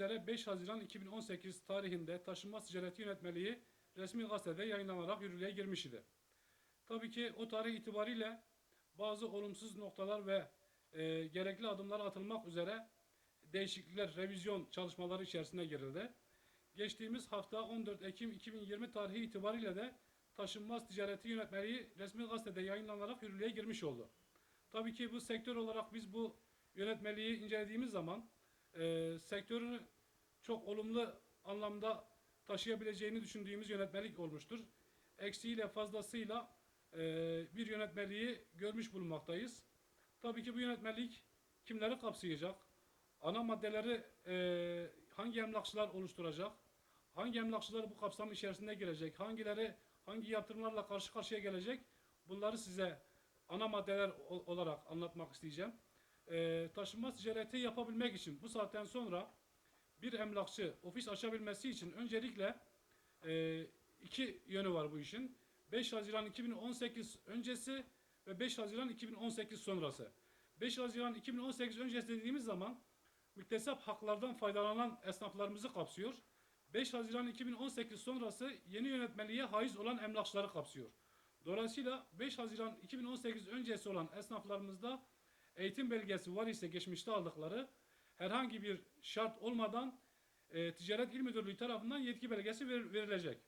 üzere 5 Haziran 2018 tarihinde Taşınmaz Ticareti Yönetmeliği resmi gazetede yayınlanarak yürürlüğe girmiş idi. Tabii ki o tarih itibariyle bazı olumsuz noktalar ve e, gerekli adımlar atılmak üzere değişiklikler, revizyon çalışmaları içerisine girildi. Geçtiğimiz hafta 14 Ekim 2020 tarihi itibariyle de Taşınmaz Ticareti Yönetmeliği resmi gazetede yayınlanarak yürürlüğe girmiş oldu. Tabii ki bu sektör olarak biz bu yönetmeliği incelediğimiz zaman e, sektörünü çok olumlu anlamda taşıyabileceğini düşündüğümüz yönetmelik olmuştur. Eksiğiyle fazlasıyla e, bir yönetmeliği görmüş bulunmaktayız. Tabii ki bu yönetmelik kimleri kapsayacak? Ana maddeleri e, hangi emlakçılar oluşturacak? Hangi emlakçılar bu kapsamın içerisinde girecek? Hangileri hangi yatırımlarla karşı karşıya gelecek? Bunları size ana maddeler olarak anlatmak isteyeceğim. E, taşınmaz ticareti yapabilmek için bu saatten sonra bir emlakçı ofis açabilmesi için öncelikle e, iki yönü var bu işin. 5 Haziran 2018 öncesi ve 5 Haziran 2018 sonrası. 5 Haziran 2018 öncesi dediğimiz zaman müktesap haklardan faydalanan esnaflarımızı kapsıyor. 5 Haziran 2018 sonrası yeni yönetmeliğe haiz olan emlakçıları kapsıyor. Dolayısıyla 5 Haziran 2018 öncesi olan esnaflarımızda eğitim belgesi var ise geçmişte aldıkları herhangi bir şart olmadan e, Ticaret İl Müdürlüğü tarafından yetki belgesi ver- verilecek.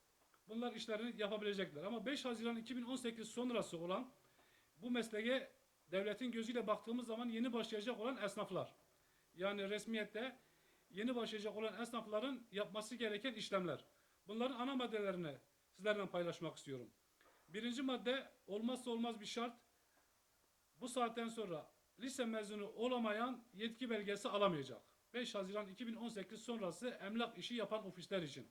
Bunlar işlerini yapabilecekler. Ama 5 Haziran 2018 sonrası olan bu mesleğe devletin gözüyle baktığımız zaman yeni başlayacak olan esnaflar. Yani resmiyette yeni başlayacak olan esnafların yapması gereken işlemler. Bunların ana maddelerini sizlerle paylaşmak istiyorum. Birinci madde olmazsa olmaz bir şart. Bu saatten sonra lise mezunu olamayan yetki belgesi alamayacak. 5 Haziran 2018 sonrası emlak işi yapan ofisler için.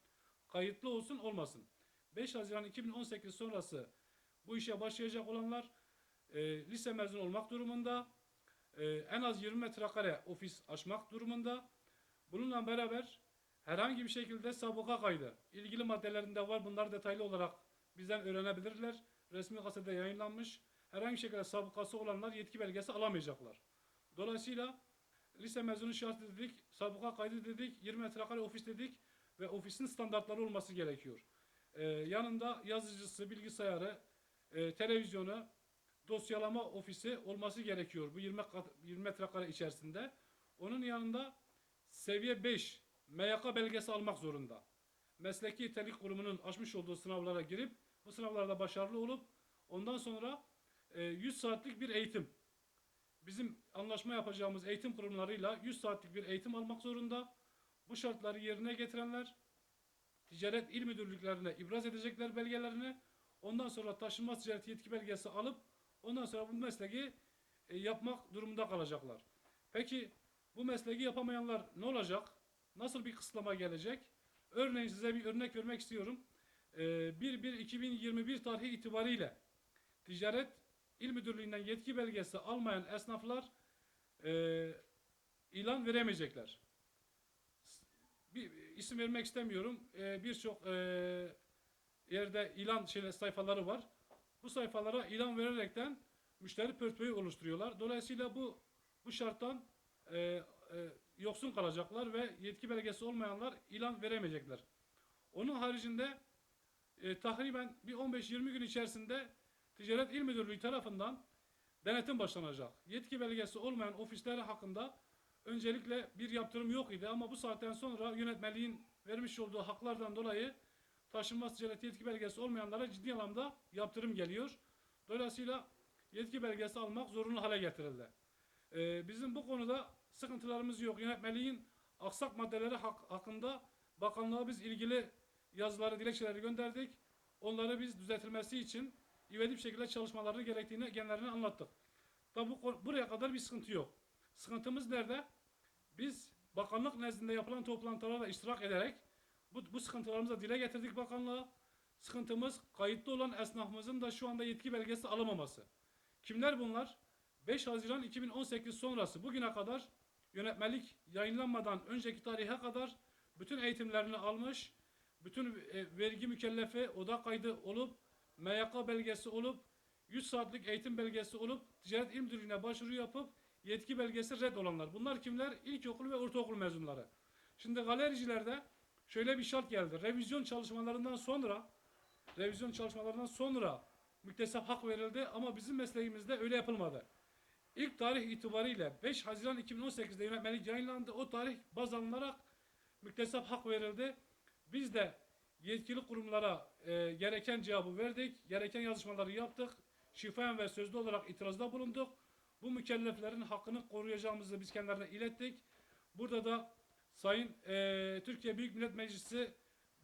Kayıtlı olsun olmasın. 5 Haziran 2018 sonrası bu işe başlayacak olanlar e, lise mezunu olmak durumunda. e, en az 20 metrekare ofis açmak durumunda. Bununla beraber herhangi bir şekilde sabıka kaydı. ilgili maddelerinde var. Bunlar detaylı olarak bizden öğrenebilirler. Resmi gazetede yayınlanmış. Herhangi şekilde sabıkası olanlar yetki belgesi alamayacaklar. Dolayısıyla lise mezunu şart dedik, sabıka kaydı dedik, 20 metrekare ofis dedik ve ofisin standartları olması gerekiyor. Ee, yanında yazıcısı, bilgisayarı, e, televizyonu, dosyalama ofisi olması gerekiyor bu 20, kat, 20 metrekare içerisinde. Onun yanında seviye 5 MYK belgesi almak zorunda. Mesleki Yeterlik Kurumu'nun açmış olduğu sınavlara girip bu sınavlarda başarılı olup ondan sonra 100 saatlik bir eğitim bizim anlaşma yapacağımız eğitim kurumlarıyla 100 saatlik bir eğitim almak zorunda. Bu şartları yerine getirenler ticaret il müdürlüklerine ibraz edecekler belgelerini. Ondan sonra taşınmaz ticaret yetki belgesi alıp ondan sonra bu mesleği e, yapmak durumunda kalacaklar. Peki bu mesleği yapamayanlar ne olacak? Nasıl bir kısıtlama gelecek? Örneğin size bir örnek vermek istiyorum. E, 1-1-2021 tarihi itibariyle Ticaret İl Müdürlüğü'nden yetki belgesi almayan esnaflar e, ilan veremeyecekler. Bir isim vermek istemiyorum. E, Birçok e, yerde ilan şeyle sayfaları var. Bu sayfalara ilan vererekten müşteri portföyü oluşturuyorlar. Dolayısıyla bu bu şarttan e, e, yoksun kalacaklar ve yetki belgesi olmayanlar ilan veremeyecekler. Onun haricinde e, takriben bir 15-20 gün içerisinde Ticaret İl Müdürlüğü tarafından denetim başlanacak. Yetki belgesi olmayan ofisler hakkında öncelikle bir yaptırım yok idi ama bu saatten sonra yönetmeliğin vermiş olduğu haklardan dolayı taşınmaz ticaret yetki belgesi olmayanlara ciddi anlamda yaptırım geliyor. Dolayısıyla yetki belgesi almak zorunlu hale getirildi. Ee, bizim bu konuda sıkıntılarımız yok. Yönetmeliğin aksak maddeleri hak- hakkında bakanlığa biz ilgili yazıları, dilekçeleri gönderdik. Onları biz düzeltilmesi için ivedi bir şekilde çalışmalarını gerektiğini kendilerine anlattık. Tabi bu, buraya kadar bir sıkıntı yok. Sıkıntımız nerede? Biz bakanlık nezdinde yapılan toplantılara iştirak ederek bu, bu sıkıntılarımızı dile getirdik bakanlığa. Sıkıntımız kayıtlı olan esnafımızın da şu anda yetki belgesi alamaması. Kimler bunlar? 5 Haziran 2018 sonrası bugüne kadar yönetmelik yayınlanmadan önceki tarihe kadar bütün eğitimlerini almış, bütün e, vergi mükellefi oda kaydı olup, MYK belgesi olup, 100 saatlik eğitim belgesi olup, ticaret il müdürlüğüne başvuru yapıp, yetki belgesi red olanlar. Bunlar kimler? İlkokul ve ortaokul mezunları. Şimdi galericilerde şöyle bir şart geldi. Revizyon çalışmalarından sonra revizyon çalışmalarından sonra müktesep hak verildi ama bizim mesleğimizde öyle yapılmadı. İlk tarih itibariyle 5 Haziran 2018'de yönetmelik yayınlandı. O tarih baz alınarak müktesep hak verildi. Biz de yetkili kurumlara e, gereken cevabı verdik. Gereken yazışmaları yaptık. Şifayen ve sözlü olarak itirazda bulunduk. Bu mükelleflerin hakkını koruyacağımızı biz kendilerine ilettik. Burada da Sayın e, Türkiye Büyük Millet Meclisi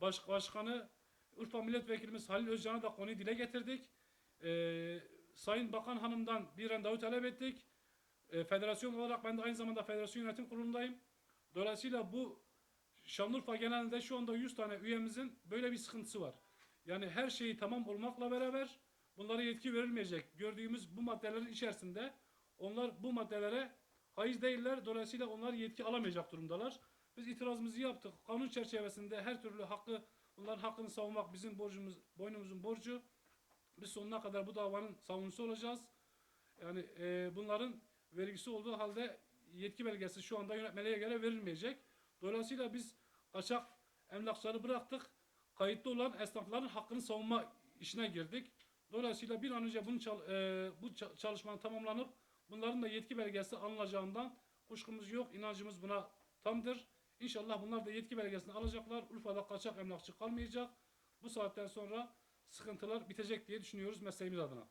Baş, Başkanı Urfa Milletvekilimiz Halil Özcan'a da konuyu dile getirdik. E, Sayın Bakan Hanım'dan bir randevu talep ettik. E, federasyon olarak ben de aynı zamanda federasyon yönetim kurulundayım. Dolayısıyla bu Şanlıurfa genelinde şu anda 100 tane üyemizin böyle bir sıkıntısı var. Yani her şeyi tamam olmakla beraber bunlara yetki verilmeyecek. Gördüğümüz bu maddelerin içerisinde onlar bu maddelere haiz değiller. Dolayısıyla onlar yetki alamayacak durumdalar. Biz itirazımızı yaptık. Kanun çerçevesinde her türlü hakkı, bunların hakkını savunmak bizim borcumuz, boynumuzun borcu. Biz sonuna kadar bu davanın savunucusu olacağız. Yani e, bunların vergisi olduğu halde yetki belgesi şu anda yönetmeliğe göre verilmeyecek. Dolayısıyla biz kaçak emlakçıları bıraktık. Kayıtlı olan esnafların hakkını savunma işine girdik. Dolayısıyla bir an önce bunun çal- e, bu ça- çalışmanın tamamlanıp bunların da yetki belgesi alınacağından kuşkumuz yok. İnancımız buna tamdır. İnşallah bunlar da yetki belgesini alacaklar. Urfa'da kaçak emlakçı kalmayacak. Bu saatten sonra sıkıntılar bitecek diye düşünüyoruz mesleğimiz adına.